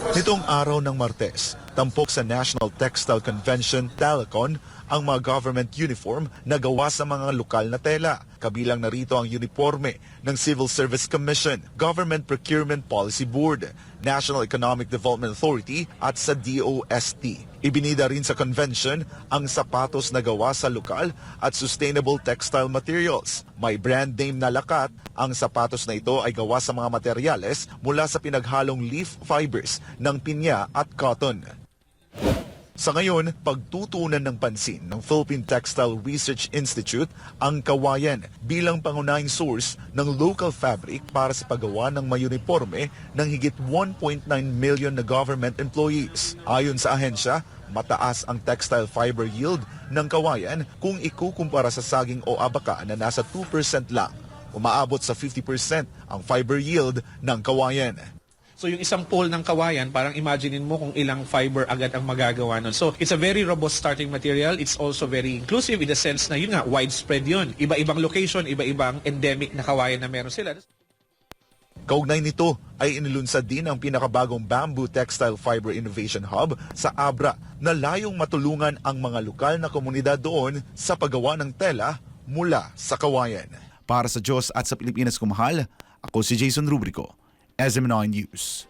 Nitong araw ng Martes, tampok sa National Textile Convention, Telecon, ang mga government uniform na gawa sa mga lokal na tela. Kabilang narito ang uniforme ng Civil Service Commission, Government Procurement Policy Board, National Economic Development Authority at sa DOST. Ibinida rin sa convention ang sapatos na gawa sa lokal at sustainable textile materials. May brand name na lakat, ang sapatos na ito ay gawa sa mga materyales mula sa pinaghalong leaf fibers ng pinya at cotton. Sa ngayon, pagtutunan ng pansin ng Philippine Textile Research Institute ang kawayan bilang pangunahing source ng local fabric para sa paggawa ng may uniforme ng higit 1.9 million na government employees. Ayon sa ahensya, mataas ang textile fiber yield ng kawayan kung ikukumpara sa saging o abaka na nasa 2% lang. Umaabot sa 50% ang fiber yield ng kawayan. So yung isang pole ng kawayan, parang imaginein mo kung ilang fiber agad ang magagawa nun. So it's a very robust starting material. It's also very inclusive in the sense na yun nga, widespread yun. Iba-ibang location, iba-ibang endemic na kawayan na meron sila. Kaugnay nito ay inilunsad din ang pinakabagong Bamboo Textile Fiber Innovation Hub sa Abra na layong matulungan ang mga lokal na komunidad doon sa paggawa ng tela mula sa kawayan. Para sa Diyos at sa Pilipinas kumahal, ako si Jason Rubrico, as a News. use.